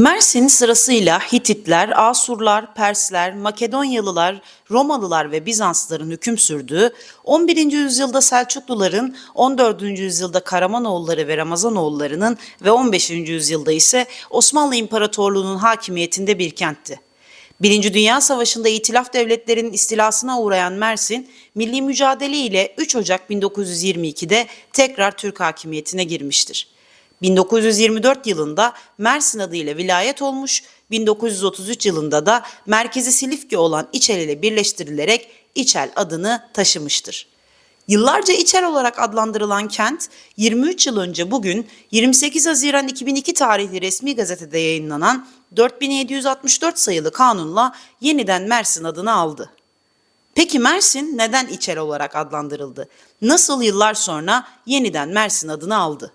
Mersin sırasıyla Hititler, Asurlar, Persler, Makedonyalılar, Romalılar ve Bizanslıların hüküm sürdüğü, 11. yüzyılda Selçukluların, 14. yüzyılda Karamanoğulları ve Ramazanoğullarının ve 15. yüzyılda ise Osmanlı İmparatorluğu'nun hakimiyetinde bir kentti. Birinci Dünya Savaşı'nda İtilaf devletlerinin istilasına uğrayan Mersin, milli mücadele ile 3 Ocak 1922'de tekrar Türk hakimiyetine girmiştir. 1924 yılında Mersin adıyla vilayet olmuş, 1933 yılında da merkezi Silifke olan İçel ile birleştirilerek İçel adını taşımıştır. Yıllarca İçel olarak adlandırılan kent, 23 yıl önce bugün 28 Haziran 2002 tarihli resmi gazetede yayınlanan 4764 sayılı kanunla yeniden Mersin adını aldı. Peki Mersin neden İçel olarak adlandırıldı? Nasıl yıllar sonra yeniden Mersin adını aldı?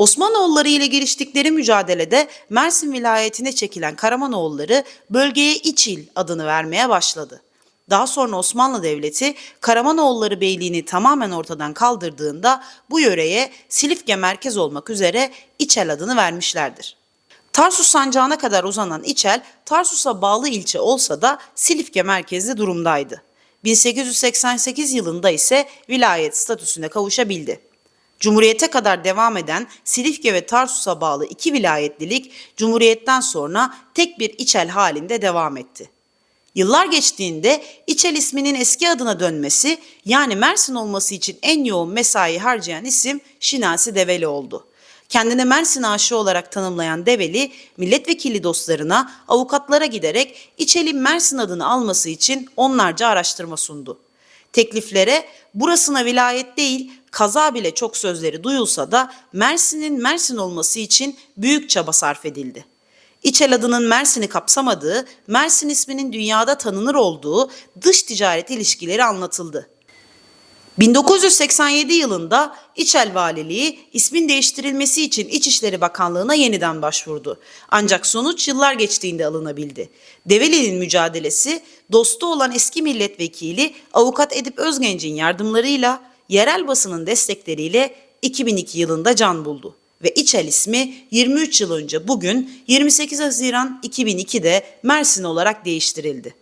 Osmanoğulları ile giriştikleri mücadelede Mersin vilayetine çekilen Karamanoğulları bölgeye İçil adını vermeye başladı. Daha sonra Osmanlı Devleti Karamanoğulları Beyliğini tamamen ortadan kaldırdığında bu yöreye Silifke merkez olmak üzere İçel adını vermişlerdir. Tarsus sancağına kadar uzanan İçel, Tarsus'a bağlı ilçe olsa da Silifke merkezli durumdaydı. 1888 yılında ise vilayet statüsüne kavuşabildi. Cumhuriyete kadar devam eden Silifke ve Tarsus'a bağlı iki vilayetlilik Cumhuriyet'ten sonra tek bir İçel halinde devam etti. Yıllar geçtiğinde İçel isminin eski adına dönmesi yani Mersin olması için en yoğun mesai harcayan isim Şinasi Develi oldu. Kendine Mersin aşığı olarak tanımlayan Develi, milletvekili dostlarına, avukatlara giderek İçel'in Mersin adını alması için onlarca araştırma sundu. Tekliflere burasına vilayet değil kaza bile çok sözleri duyulsa da Mersin'in Mersin olması için büyük çaba sarf edildi. İçel adının Mersin'i kapsamadığı, Mersin isminin dünyada tanınır olduğu dış ticaret ilişkileri anlatıldı. 1987 yılında İçel Valiliği ismin değiştirilmesi için İçişleri Bakanlığı'na yeniden başvurdu. Ancak sonuç yıllar geçtiğinde alınabildi. Develi'nin mücadelesi dostu olan eski milletvekili Avukat Edip Özgenç'in yardımlarıyla yerel basının destekleriyle 2002 yılında can buldu ve İçel ismi 23 yıl önce bugün 28 Haziran 2002'de Mersin olarak değiştirildi.